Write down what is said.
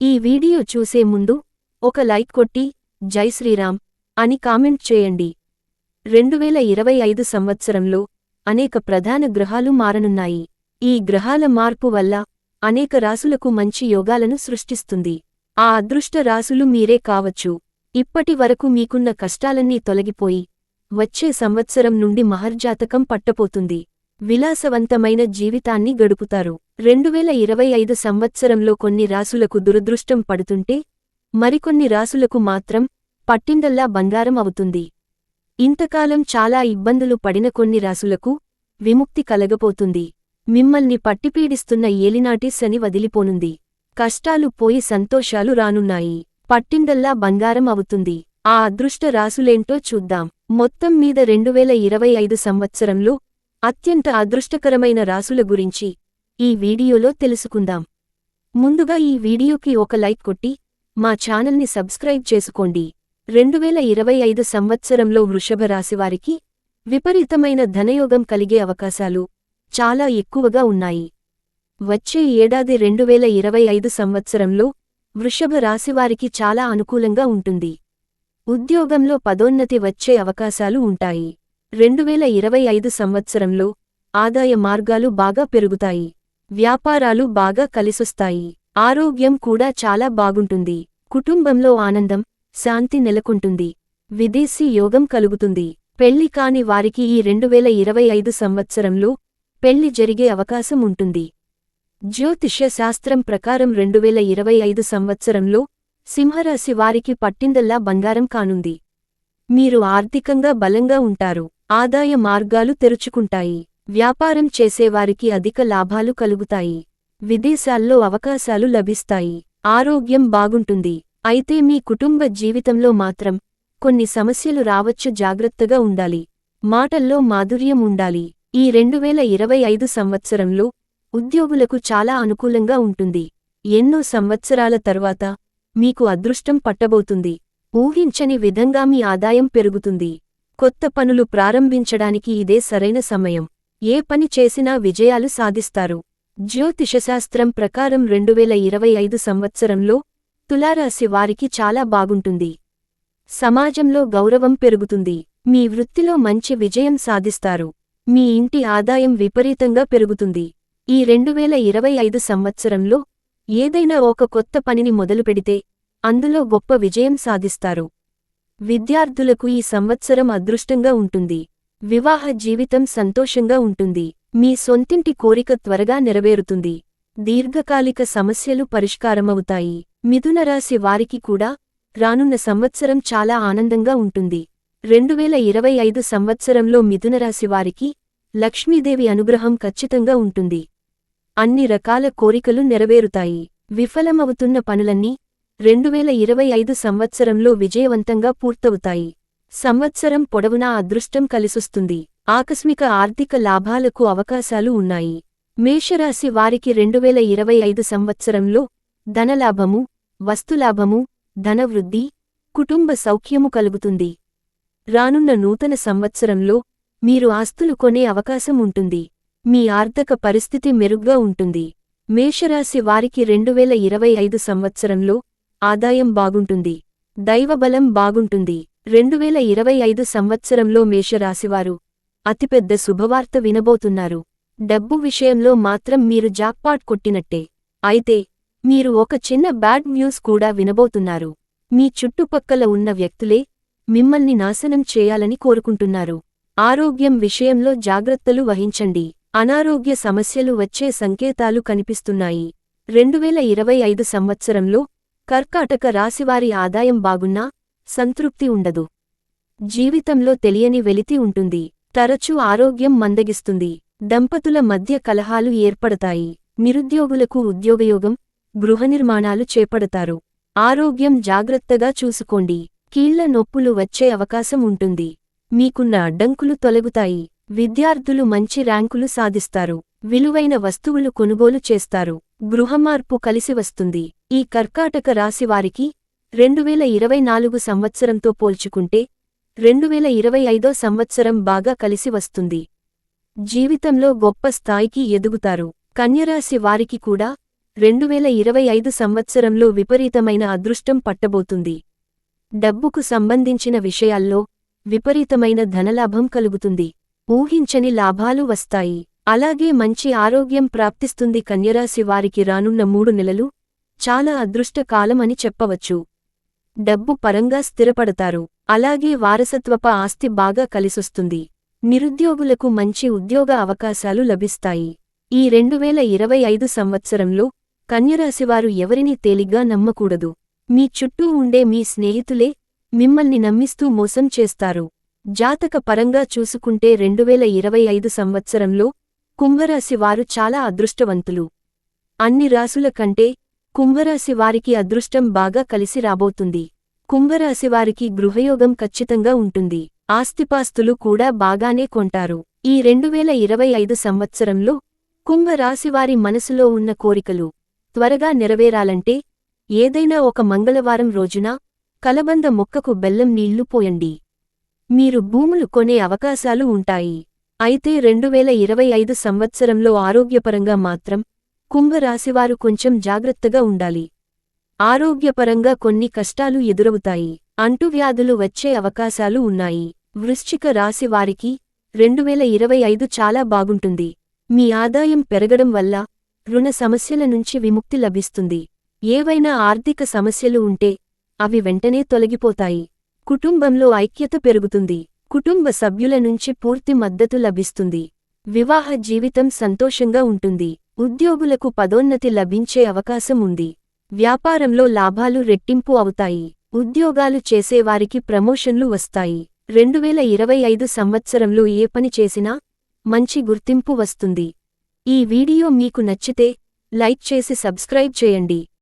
ఈ వీడియో చూసే ముందు ఒక లైక్ కొట్టి జై శ్రీరామ్ అని కామెంట్ చేయండి. రెండువేల ఇరవై ఐదు సంవత్సరంలో అనేక ప్రధాన గ్రహాలు మారనున్నాయి. ఈ గ్రహాల మార్పు వల్ల అనేక రాసులకు మంచి యోగాలను సృష్టిస్తుంది. ఆ అదృష్ట రాసులు మీరే కావచ్చు. ఇప్పటి వరకు మీకున్న కష్టాలన్నీ తొలగిపోయి వచ్చే సంవత్సరం నుండి మహర్జాతకం పట్టపోతుంది విలాసవంతమైన జీవితాన్ని గడుపుతారు. రెండువేల ఇరవై ఐదు సంవత్సరంలో కొన్ని రాసులకు దురదృష్టం పడుతుంటే మరికొన్ని రాసులకు మాత్రం పట్టిందల్లా బంగారం అవుతుంది. ఇంతకాలం చాలా ఇబ్బందులు పడిన కొన్ని రాసులకు విముక్తి కలగపోతుంది మిమ్మల్ని పట్టిపీడిస్తున్న ఏలినాటి శని వదిలిపోనుంది. కష్టాలు పోయి సంతోషాలు రానున్నాయి. పట్టిందల్లా బంగారం అవుతుంది. ఆ అదృష్ట రాసులేంటో చూద్దాం. మొత్తం మీద రెండువేల ఇరవై ఐదు సంవత్సరంలో అత్యంత అదృష్టకరమైన రాసుల గురించి ఈ వీడియోలో తెలుసుకుందాం. ముందుగా ఈ వీడియోకి ఒక లైక్ కొట్టి మా ఛానల్ని సబ్స్క్రైబ్ చేసుకోండి. రెండువేల ఇరవై ఐదు సంవత్సరంలో వృషభ రాశివారికి విపరీతమైన ధనయోగం కలిగే అవకాశాలు చాలా ఎక్కువగా ఉన్నాయి. వచ్చే ఏడాది రెండువేల ఇరవై ఐదు సంవత్సరంలో వృషభ రాశివారికి చాలా అనుకూలంగా ఉంటుంది. ఉద్యోగంలో పదోన్నతి వచ్చే అవకాశాలు ఉంటాయి. రెండువేల ఇరవై ఐదు సంవత్సరంలో ఆదాయ మార్గాలు బాగా పెరుగుతాయి. వ్యాపారాలు బాగా కలిసొస్తాయి. ఆరోగ్యం కూడా చాలా బాగుంటుంది. కుటుంబంలో ఆనందం శాంతి నెలకొంటుంది. విదేశీ యోగం కలుగుతుంది. పెళ్ళి కాని వారికి ఈ రెండువేల ఇరవై ఐదు సంవత్సరంలో పెళ్ళి జరిగే అవకాశం ఉంటుంది. జ్యోతిష్య శాస్త్రం ప్రకారం రెండువేల ఇరవై ఐదు సంవత్సరంలో సింహరాశి వారికి పట్టిందల్లా బంగారం కానుంది. మీరు ఆర్థికంగా బలంగా ఉంటారు. ఆదాయ మార్గాలు తెరుచుకుంటాయి. వ్యాపారం చేసేవారికి అధిక లాభాలు కలుగుతాయి. విదేశాల్లో అవకాశాలు లభిస్తాయి. ఆరోగ్యం బాగుంటుంది. అయితే మీ కుటుంబ జీవితంలో మాత్రం కొన్ని సమస్యలు రావచ్చు జాగ్రత్తగా ఉండాలి. మాటల్లో మాధుర్యం ఉండాలి. ఈ రెండువేల ఇరవై ఐదు సంవత్సరంలో ఉద్యోగులకు చాలా అనుకూలంగా ఉంటుంది. ఎన్నో సంవత్సరాల తరువాత మీకు అదృష్టం పట్టబోతుంది. ఊహించని విధంగా మీ ఆదాయం పెరుగుతుంది. కొత్త పనులు ప్రారంభించడానికి ఇదే సరైన సమయం. ఏ పని చేసినా విజయాలు సాధిస్తారు. జ్యోతిషశాస్త్రం ప్రకారం రెండువేల ఇరవై ఐదు సంవత్సరంలో తులారాశి వారికి చాలా బాగుంటుంది. సమాజంలో గౌరవం పెరుగుతుంది. మీ వృత్తిలో మంచి విజయం సాధిస్తారు. మీ ఇంటి ఆదాయం విపరీతంగా పెరుగుతుంది. ఈ రెండువేల ఇరవై ఐదు సంవత్సరంలో ఏదైనా ఒక కొత్త పనిని మొదలుపెడితే అందులో గొప్ప విజయం సాధిస్తారు. విద్యార్థులకు ఈ సంవత్సరం అదృష్టంగా ఉంటుంది. వివాహ జీవితం సంతోషంగా ఉంటుంది. మీ సొంతింటి కోరిక త్వరగా నెరవేరుతుంది. దీర్ఘకాలిక సమస్యలు పరిష్కారమవుతాయి. మిథునరాశి వారికి కూడా రానున్న సంవత్సరం చాలా ఆనందంగా ఉంటుంది. రెండువేల ఇరవై ఐదు సంవత్సరంలో మిథునరాశి వారికి లక్ష్మీదేవి అనుగ్రహం ఖచ్చితంగా ఉంటుంది. అన్ని రకాల కోరికలు నెరవేరుతాయి. విఫలమవుతున్న పనులన్నీ రెండువేల ఇరవై ఐదు సంవత్సరంలో విజయవంతంగా పూర్తవుతాయి. సంవత్సరం పొడవునా అదృష్టం కలిసొస్తుంది. ఆకస్మిక ఆర్థిక లాభాలకు అవకాశాలు ఉన్నాయి. మేషరాశి వారికి రెండువేల ఇరవై ఐదు సంవత్సరంలో ధనలాభము వస్తులాభము ధనవృద్ధి కుటుంబ సౌఖ్యము కలుగుతుంది. రానున్న నూతన సంవత్సరంలో మీరు ఆస్తులు కొనే అవకాశం ఉంటుంది. మీ ఆర్థిక పరిస్థితి మెరుగ్గా ఉంటుంది. మేషరాశి వారికి రెండువేల ఇరవై ఐదు సంవత్సరంలో ఆదాయం బాగుంటుంది దైవబలం బాగుంటుంది. రెండువేల ఇరవై ఐదు సంవత్సరంలో మేషరాశివారు అతిపెద్ద శుభవార్త వినబోతున్నారు. డబ్బు విషయంలో మాత్రం మీరు జాక్పాట్ కొట్టినట్టే. అయితే మీరు ఒక చిన్న బ్యాడ్ న్యూస్ కూడా వినబోతున్నారు. మీ చుట్టుపక్కల ఉన్న వ్యక్తులే మిమ్మల్ని నాశనం చేయాలని కోరుకుంటున్నారు. ఆరోగ్యం విషయంలో జాగ్రత్తలు వహించండి. అనారోగ్య సమస్యలు వచ్చే సంకేతాలు కనిపిస్తున్నాయి. రెండువేల ఇరవై ఐదు సంవత్సరంలో కర్కాటక రాశివారి ఆదాయం బాగున్నా సంతృప్తి ఉండదు. జీవితంలో తెలియని వెలితి ఉంటుంది. తరచూ ఆరోగ్యం మందగిస్తుంది. దంపతుల మధ్య కలహాలు ఏర్పడతాయి. నిరుద్యోగులకు ఉద్యోగయోగం గృహనిర్మాణాలు చేపడతారు. ఆరోగ్యం జాగ్రత్తగా చూసుకోండి. కీళ్ళ నొప్పులు వచ్చే అవకాశం ఉంటుంది. మీకున్న అడ్డంకులు తొలగుతాయి. విద్యార్థులు మంచి ర్యాంకులు సాధిస్తారు. విలువైన వస్తువులు కొనుగోలు చేస్తారు. గృహమార్పు కలిసి వస్తుంది. ఈ కర్కాటక రాశివారికి రెండువేల ఇరవై నాలుగు సంవత్సరంతో పోల్చుకుంటే రెండువేల ఇరవై ఐదో సంవత్సరం బాగా కలిసి వస్తుంది. జీవితంలో గొప్ప స్థాయికి ఎదుగుతారు. కన్యరాశి వారికి కూడా రెండువేల ఇరవై ఐదు సంవత్సరంలో విపరీతమైన అదృష్టం పట్టబోతుంది. డబ్బుకు సంబంధించిన విషయాల్లో విపరీతమైన ధనలాభం కలుగుతుంది. ఊహించని లాభాలు వస్తాయి. అలాగే మంచి ఆరోగ్యం ప్రాప్తిస్తుంది కన్యరాశి వారికి రానున్న మూడు నెలలు చాలా అదృష్ట కాలమని అని చెప్పవచ్చు. డబ్బు పరంగా స్థిరపడతారు. అలాగే వారసత్వప ఆస్తి బాగా కలిసొస్తుంది. నిరుద్యోగులకు మంచి ఉద్యోగ అవకాశాలు లభిస్తాయి. ఈ రెండువేల ఇరవై ఐదు సంవత్సరంలో కన్యరాశివారు ఎవరినీ తేలిగ్గా నమ్మకూడదు. మీ చుట్టూ ఉండే మీ స్నేహితులే మిమ్మల్ని నమ్మిస్తూ మోసం చేస్తారు. జాతక పరంగా చూసుకుంటే రెండువేల ఇరవై ఐదు సంవత్సరంలో కుంభరాశి వారు చాలా అదృష్టవంతులు. అన్ని రాసుల కంటే కుంభరాశి వారికి అదృష్టం బాగా కలిసి రాబోతుంది. కుంభరాశి వారికి గృహయోగం ఖచ్చితంగా ఉంటుంది. ఆస్తిపాస్తులు కూడా బాగానే కొంటారు. ఈ రెండువేల ఇరవై ఐదు సంవత్సరంలో కుంభరాశివారి మనసులో ఉన్న కోరికలు త్వరగా నెరవేరాలంటే ఏదైనా ఒక మంగళవారం రోజున కలబంద మొక్కకు బెల్లం నీళ్ళు పోయండి. మీరు భూములు కొనే అవకాశాలు ఉంటాయి. అయితే రెండువేల ఇరవై ఐదు సంవత్సరంలో ఆరోగ్యపరంగా మాత్రం కుంభరాశివారు కొంచెం జాగ్రత్తగా ఉండాలి. ఆరోగ్యపరంగా కొన్ని కష్టాలు ఎదురవుతాయి. అంటువ్యాధులు వచ్చే అవకాశాలు ఉన్నాయి. వృశ్చిక రాశి వారికి రెండువేల ఇరవై ఐదు చాలా బాగుంటుంది. మీ ఆదాయం పెరగడం వల్ల రుణ సమస్యల నుంచి విముక్తి లభిస్తుంది. ఏవైనా ఆర్థిక సమస్యలు ఉంటే అవి వెంటనే తొలగిపోతాయి. కుటుంబంలో ఐక్యత పెరుగుతుంది. కుటుంబ సభ్యుల నుంచి పూర్తి మద్దతు లభిస్తుంది. వివాహ జీవితం సంతోషంగా ఉంటుంది. ఉద్యోగులకు పదోన్నతి లభించే అవకాశం ఉంది వ్యాపారంలో లాభాలు రెట్టింపు అవుతాయి. ఉద్యోగాలు చేసేవారికి ప్రమోషన్లు వస్తాయి. రెండువేల ఇరవై ఐదు సంవత్సరంలో ఏ పని చేసినా మంచి గుర్తింపు వస్తుంది. ఈ వీడియో మీకు నచ్చితే లైక్ చేసి సబ్స్క్రైబ్ చేయండి.